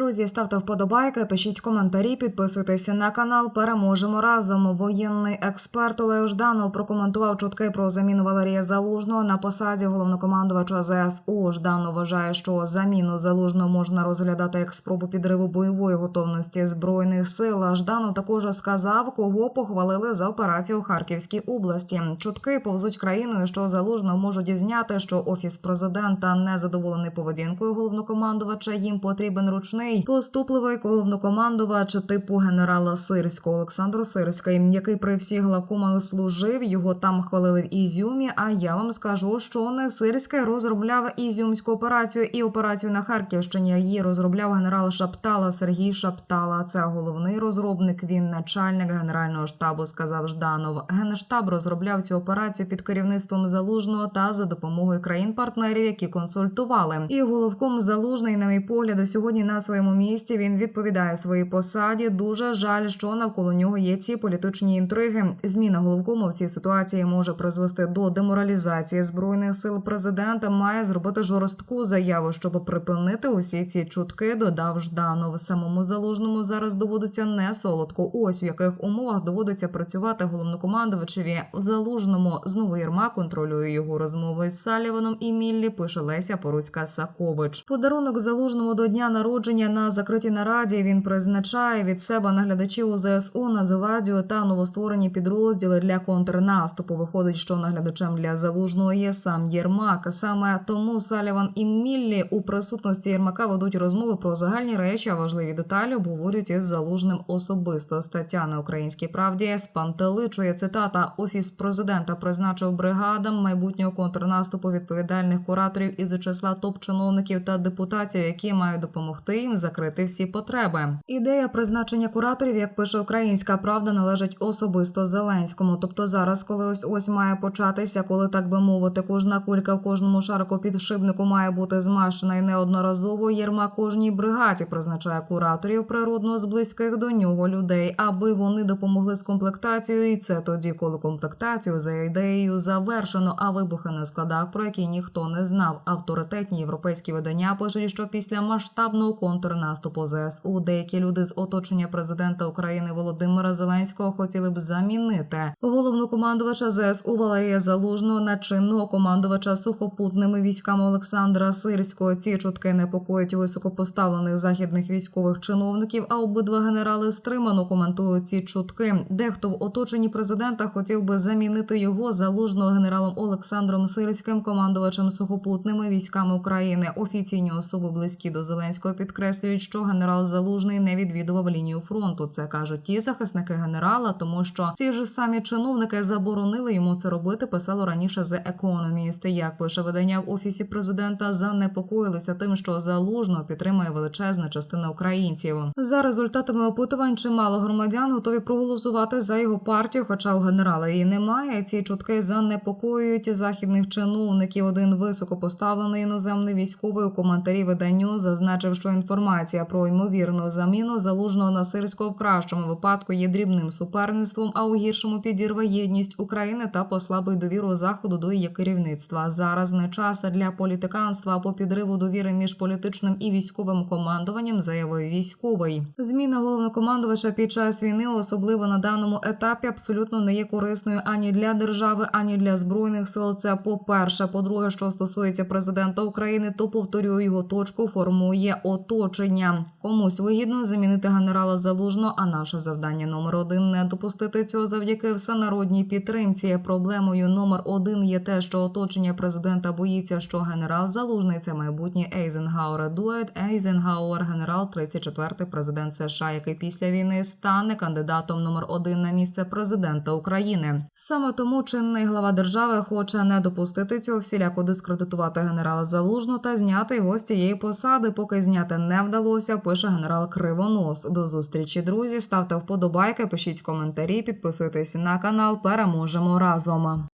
Друзі, ставте вподобайки, пишіть коментарі, підписуйтеся на канал. Переможемо разом. Воєнний експерт Олег Жданов прокоментував чутки про заміну Валерія Залужного на посаді головнокомандувача ЗСУ. Жданов вважає, що заміну залужного можна розглядати як спробу підриву бойової готовності збройних сил. А Жданов також сказав, кого похвалили за операцію у Харківській області. Чутки повзуть країною, що залужного можуть зняти, що офіс президента не задоволений поведінкою головнокомандувача. Їм потрібен ручний поступливий головнокомандувач типу генерала Сирського Олександру Сирський, який при всіх главкомах служив. Його там хвалили в Ізюмі. А я вам скажу, що не Сирський розробляв ізюмську операцію і операцію на Харківщині. Її розробляв генерал Шаптала Сергій Шаптала. Це головний розробник. Він начальник генерального штабу. Сказав Жданов. Генштаб розробляв цю операцію під керівництвом залужного та за допомогою країн-партнерів, які консультували. І головком залужний, на мій погляд, сьогодні на своєму місці він відповідає своїй посаді. Дуже жаль, що навколо нього є ці політичні інтриги. Зміна головкому в цій ситуації може призвести до деморалізації збройних сил. Президента має зробити жорстку заяву, щоб припинити усі ці чутки. Додав Жданов. Самому залужному зараз доводиться не солодко. Ось в яких умовах доводиться працювати головнокомандувачеві залужному. Знову Єрма контролює його розмови з Саліваном і Міллі. Пише Леся Поруцька Сакович. Подарунок залужному до дня народження на закритій нараді він призначає від себе наглядачів ЗСУ, Нацгвардію та новостворені підрозділи для контрнаступу. Виходить, що наглядачем для залужного є сам Єрмак. Саме тому Саліван і Міллі у присутності Єрмака ведуть розмови про загальні речі, а важливі деталі обговорюють із залужним особисто. Стаття на українській правді спантеличує цитата: Офіс президента призначив бригадам майбутнього контрнаступу відповідальних кураторів із числа топ-чиновників та депутатів, які мають допомогти їм закрити всі потреби. Ідея призначення кураторів, як пише Українська Правда, належить особисто Зеленському. Тобто зараз, коли ось ось має початися, коли так би мовити, кожна кулька в кожному шарику підшипнику має бути змащена і неодноразово. Єрма кожній бригаді призначає кураторів природно з близьких до нього людей, аби вони допомогли з комплектацією. І це тоді, коли комплектацію за ідеєю завершено, а вибухи на складах, про які ніхто не знав. Авторитетні європейські видання пишуть, що після масштабного контрнаступу ЗСУ деякі люди з оточення президента України Володимира Зеленського хотіли б замінити головнокомандувача ЗСУ Валерія Залужного на чинного командувача сухопутними військами Олександра Сирського. Ці чутки непокоїть високопоставлених західних військових чиновників. А обидва генерали стримано коментують ці чутки. Дехто в оточенні президента хотів би замінити його залужного генералом Олександром Сирським, командувачем сухопутними військами України. Офіційні особи близькі до Зеленського підкреслюють, що генерал Залужний не відвідував лінію фронту. Це кажуть ті захисники генерала, тому що ці ж самі чиновники заборонили йому це робити. Писало раніше The Economist. Як пише видання в офісі президента, занепокоїлися тим, що залужно підтримує величезна частина українців. За результатами опитувань, чимало громадян готові проголосувати за його партію, хоча у генерала її немає. Ці чутки занепокоюють західних чиновників. Один високопоставлений іноземний військовий у коментарі виданню зазначив, що інформація про ймовірну заміну залужного на сирського в кращому випадку є дрібним суперництвом, а у гіршому підірве єдність України та послабить довіру заходу до її керівництва. Зараз не час для політиканства або підриву довіри між політичним і військовим командуванням, заявив військовий. Зміна головнокомандувача під час війни, особливо на даному етапі, абсолютно не є корисною ані для держави, ані для збройних сил. Це по перше. По-друге, що стосується президента України, то повторюю його точку формує оточення. Комусь вигідно замінити генерала залужно. А наше завдання номер один не допустити цього завдяки всенародній підтримці. Проблемою номер один є те, що оточення президента боїться, що генерал залужний це майбутній Ейзенгауер. Дует Ейзенгауер, генерал 34-й президент США, який після війни стане кандидатом номер один на місце президента України. Саме тому чинний глава держави хоче не допустити цього всіляко дискредитувати генерала залужно та зняти його з цієї посади. Поки зняти вдалося, пише генерал Кривонос. До зустрічі, друзі. Ставте вподобайки, пишіть коментарі, підписуйтесь на канал. Переможемо разом.